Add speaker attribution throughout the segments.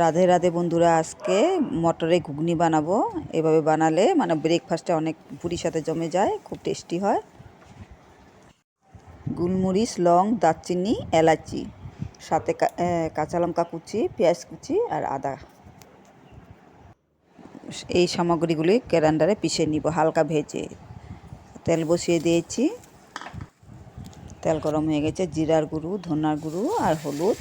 Speaker 1: রাধে রাধে বন্ধুরা, আজকে মটরে ঘুগনি বানাবো। এভাবে বানালে মানে ব্রেকফাস্টে অনেক পুরির সাথে জমে যায়, খুব টেস্টি হয়। গুলমরিচ, লং, দারচিনি, এলাচি, সাথে কাঁচা লঙ্কা কুচি, পেঁয়াজ কুচি আর আদা। এই সামগ্রীগুলি গ্রাইন্ডারে পিষে নিব, হালকা ভেজে। তেল বসিয়ে দিয়েছি। তেল গরম হয়ে গেছে, জিরার গুঁড়ো, ধনার গুঁড়ো আর হলুদ।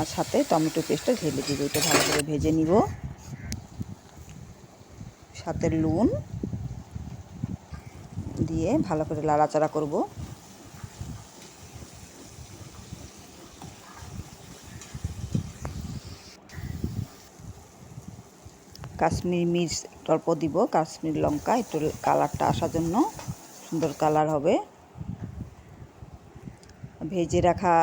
Speaker 1: আর সাথে টমেটো পেস্টটা ঢেলে দিব, এটা ভালো করে ভেজে নিব। সাথে নুন দিয়ে ভালো করে লাড়াচাড়া করব। কাশ্মীর মির্চ অল্প দিব, কাশ্মীর লঙ্কা, একটু কালারটা আসার জন্য। সুন্দর কালার হবে। ভেজে রাখা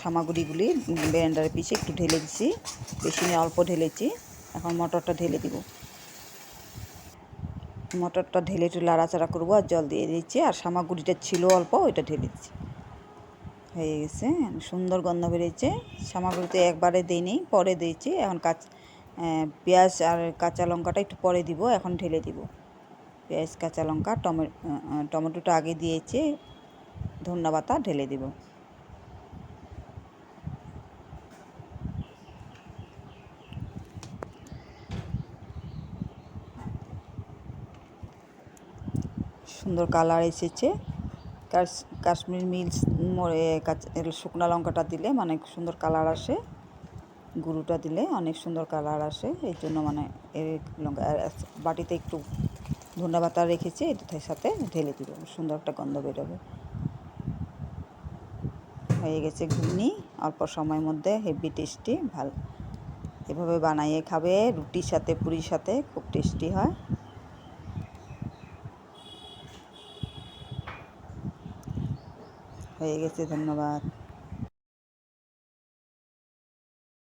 Speaker 1: সামগ্রীগুলি ব্লেন্ডারে পিষে একটু ঢেলে দিছি বেশি অল্প ঢেলেছি এখন মটরটা ঢেলে দিব। মটরটা ঢেলে একটু লাড়াচাড়া করব আর জল দিয়ে দিচ্ছি। আর সামগ্রীটা ছিল অল্প, ওইটা ঢেলে দিচ্ছি। হয়ে গেছে। সুন্দর গন্ধ বেরিয়েছে। সামগ্রীতে একবারে দিইনি, পরে দিয়েছি। এখন কাঁচ পেঁয়াজ আর কাঁচা লঙ্কাটা একটু পরে দিব। এখন ঢেলে দিব। পেঁয়াজ, কাঁচা লঙ্কা টমে টমেটোটা আগে দিয়েছি। ধন্যবাদ পাতা ঢেলে দিব। সুন্দর কালার এসেছে। কাশ- কাশ্মীর মিলস শুকনো লঙ্কাটা দিলে মানে সুন্দর কালার আসে। গুঁড়োটা দিলে অনেক সুন্দর কালার আসে। এই জন্য মানে এই লঙ্কা বাটিতে একটু ধন্যা রেখেছি, এটার সাথে ঢেলে দিব। সুন্দর একটা গন্ধ বেরোবে। হয়ে গেছে ঘুগনি। অল্প সময়ের মধ্যে হেভি টেস্টি, ভালো। এভাবে বানাইয়ে খাবে, রুটির সাথে, পুরির সাথে খুব টেস্টি হয়। হয়ে গেছে, ধন্যবাদ।